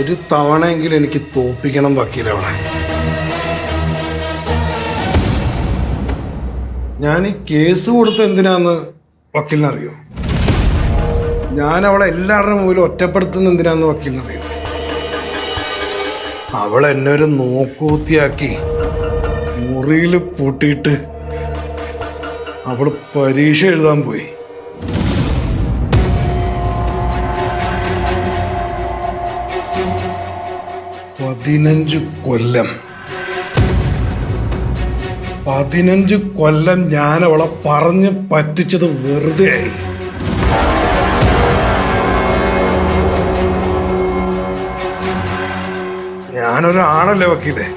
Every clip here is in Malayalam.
ഒരു തവണയെങ്കിലും എനിക്ക് തോപ്പിക്കണം വക്കീൽ അവളെ ഞാൻ ഈ കേസ് കൊടുത്ത എന്തിനാന്ന് വക്കീലിനറിയോ? ഞാൻ അവളെ എല്ലാവരുടെയും മുമ്പിൽ ഒറ്റപ്പെടുത്തുന്ന എന്തിനാന്ന് വക്കീലിനറിയോ? അവൾ എന്നെ ഒരു നോക്കൂത്തിയാക്കി മുറിയിൽ പൂട്ടിയിട്ട് അവൾ പരീക്ഷ എഴുതാൻ പോയി. പതിനഞ്ച് കൊല്ലം. പതിനഞ്ച് കൊല്ലം ഞാൻ അവളെ പറഞ്ഞ് പറ്റിച്ചത് വെറുതെ ആയി ഞാനൊരാണല്ലേ വക്കീലെ?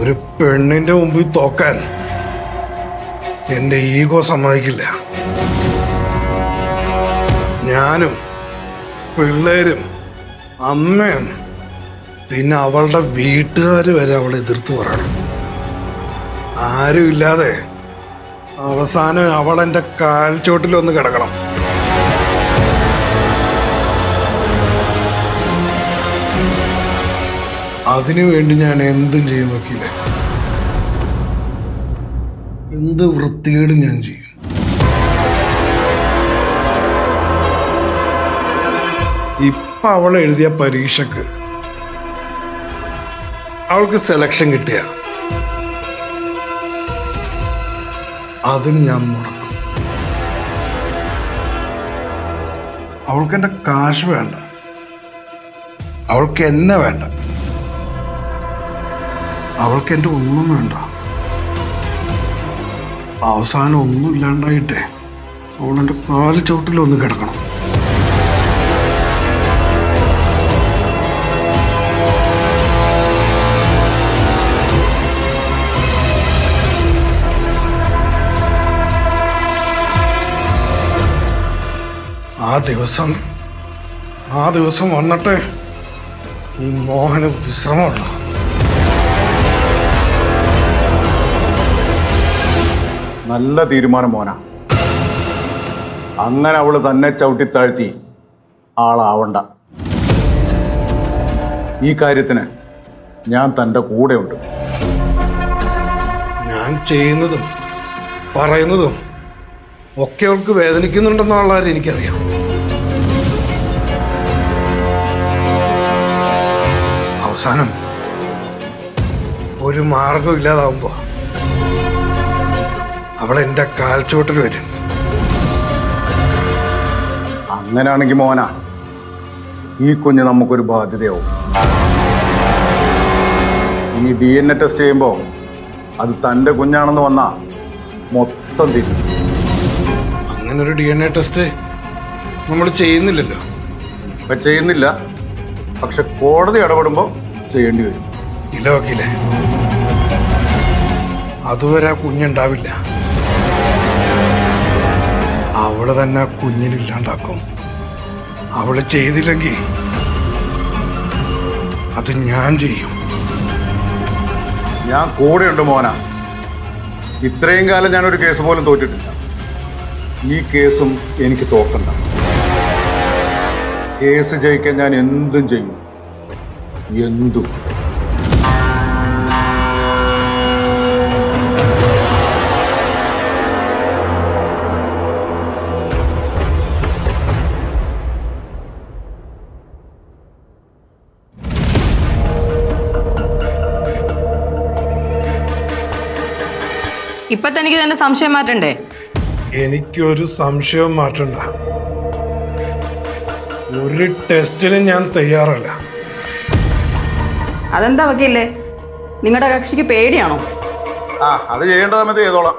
ഒരു പെണ്ണിന്റെ മുമ്പിൽ തോക്കാൻ എന്റെ ഈഗോ സമ്മതിക്കില്ല. ഞാനും പിള്ളേരും അമ്മയും പിന്നെ അവളുടെ വീട്ടുകാർ വരെ അവളെ എതിർത്ത് പറയണം. ആരും ഇല്ലാതെ അവസാനം അവളെന്റെ കാൽച്ചോട്ടിൽ ഒന്ന് കിടക്കണം അതിനുവേണ്ടി ഞാൻ എന്തും ചെയ്യും വക്കീലെ? എന്ത് വൃത്തികേടും ഞാൻ ചെയ്യും. ഇപ്പൊ അവൾ എഴുതിയ പരീക്ഷക്ക് അവൾക്ക് സെലക്ഷൻ കിട്ടിയ. അതും ഞാൻ മുടക്കും. അവൾക്ക് എന്റെ കാശ് വേണ്ട. അവൾക്ക് എന്നെ വേണ്ട. അവൾക്ക് എന്റെ ഒന്നും വേണ്ട. അവസാനം ഒന്നും ഇല്ലാണ്ടായിട്ടേ അവൾ എന്റെ കാൽ ചവിട്ടിലൊന്ന് കിടക്കണം. ആ ദിവസം ആ ദിവസം വന്നിട്ട് ഈ മോഹന് വിശ്രമമുള്ള. നല്ല തീരുമാനം മോന. അങ്ങനെ അവൾ തന്നെ ചവിട്ടിത്താഴ്ത്തി ആളാവണ്ട. ഈ കാര്യത്തിന് ഞാൻ തന്റെ കൂടെയുണ്ട്. ഞാൻ ചെയ്യുന്നതും പറയുന്നതും ഒക്കെ അവൾക്ക് വേദനിക്കുന്നുണ്ടെന്നുള്ള കാര്യം എനിക്കറിയാം. അവസാനം ഒരു മാർഗം ഇല്ലാതാവുമ്പോ അവൾ എന്റെ കാൽച്ചുവട്ടിൽ വരും. അങ്ങനെയാണെങ്കിൽ മോന ഈ കുഞ്ഞ് നമുക്കൊരു ബാധ്യതയാവും. ഇനി ഡി എൻ എ ടെസ്റ്റ് ചെയ്യുമ്പോൾ അത് തന്റെ കുഞ്ഞാണെന്ന് വന്നാ മൊത്തം തിരിഞ്ഞു അങ്ങനൊരു ഡി എൻ എ ടെസ്റ്റ് നമ്മൾ ചെയ്യുന്നില്ലല്ലോ. ഇപ്പം ചെയ്യുന്നില്ല പക്ഷെ കോടതി ഇടപെടുമ്പോൾ ചെയ്യേണ്ടി വരും. ഇല്ല വക്കീലെ. അതുവരെ ആ കുഞ്ഞുണ്ടാവില്ല. അവൾ തന്നെ ആ കുഞ്ഞിനില്ലാണ്ടാക്കും അവൾ ചെയ്തില്ലെങ്കിൽ അത് ഞാൻ ചെയ്യും. ഞാൻ കൂടെയുണ്ട് മോന. ഇത്രയും കാലം ഞാനൊരു കേസ് പോലും തോറ്റിട്ടില്ല. ഈ കേസും എനിക്ക് തോക്കണ്ട. കേസ് ജയിക്കാൻ ഞാൻ എന്തും ചെയ്യും. എന്തും? ഇപ്പൊ തനിക്ക് തന്നെ സംശയം മാറ്റണ്ടേ? എനിക്കൊരു സംശയം മാറ്റണ്ട. ഒരു ടെസ്റ്റിന് ഞാൻ തയ്യാറല്ല. അതെന്താ വക്കീലേ? നിങ്ങളുടെ കക്ഷിക്ക് പേടിയാണോ? ആ അത് ചെയ്യേണ്ട സമയത്ത് ചെയ്തോളാം.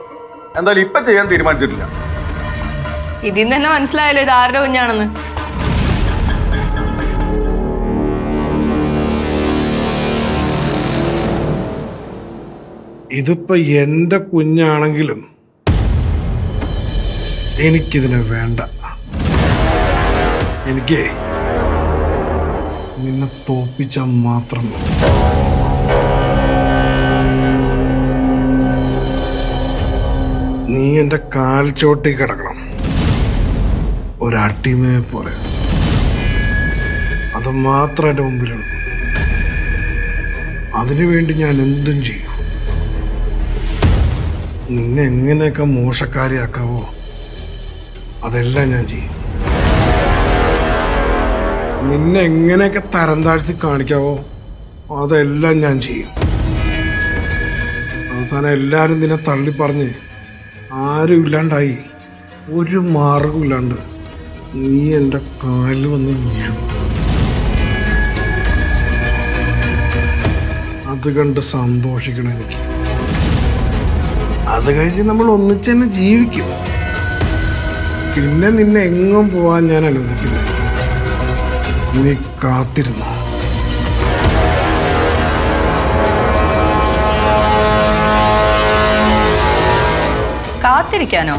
എന്തായാലും ഇപ്പൊ ചെയ്യാൻ തീരുമാനിച്ചിട്ടില്ല. ഇതിൽ നിന്ന് തന്നെ മനസ്സിലായല്ലോ ഇത് ആരുടെ കുഞ്ഞാണെന്ന്. ഇതിപ്പോ എന്റെ കുഞ്ഞാണെങ്കിലും എനിക്കിതിനെ വേണ്ട. എനിക്ക് നിന്നെ തോപ്പിച്ചാൽ മാത്രം മതി. നീ എന്റെ കാൽ ചോട്ടി കിടക്കണം. ഒരട്ടിമയെ പോലെ അത് മാത്രം എന്റെ മുമ്പിലുള്ളൂ. അതിനുവേണ്ടി ഞാൻ എന്തും ചെയ്യും. നിന്നെ എങ്ങനെയൊക്കെ മോശക്കാരിയാക്കാവോ അതെല്ലാം ഞാൻ ചെയ്യും. നിന്നെ എങ്ങനെയൊക്കെ തരം താഴ്ത്തി കാണിക്കാവോ? അതെല്ലാം ഞാൻ ചെയ്യും. അവസാനം എല്ലാവരും നിന്നെ തള്ളി പറഞ്ഞ് ആരും ഇല്ലാണ്ടായി. ഒരു മാർഗം ഇല്ലാണ്ട് നീ എന്റെ കാലിൽ വന്ന് വീഴും. അത് കണ്ട് സന്തോഷിക്കണം എനിക്ക്. അത് കഴിഞ്ഞ് നമ്മൾ ഒന്നിച്ച് തന്നെ ജീവിക്കും. പിന്നെ നിന്നെ എങ്ങും പോവാൻ ഞാൻ അനുവദിക്കില്ല. നീ കാത്തിരുന്നു. കാത്തിരിക്കാനോ?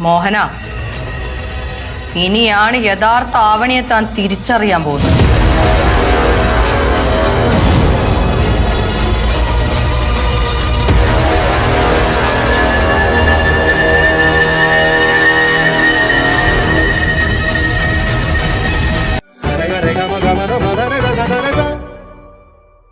മോഹന ഇനിയാണ് യഥാർത്ഥ ആവണിയെ താൻ തിരിച്ചറിയാൻ പോകുന്നത്.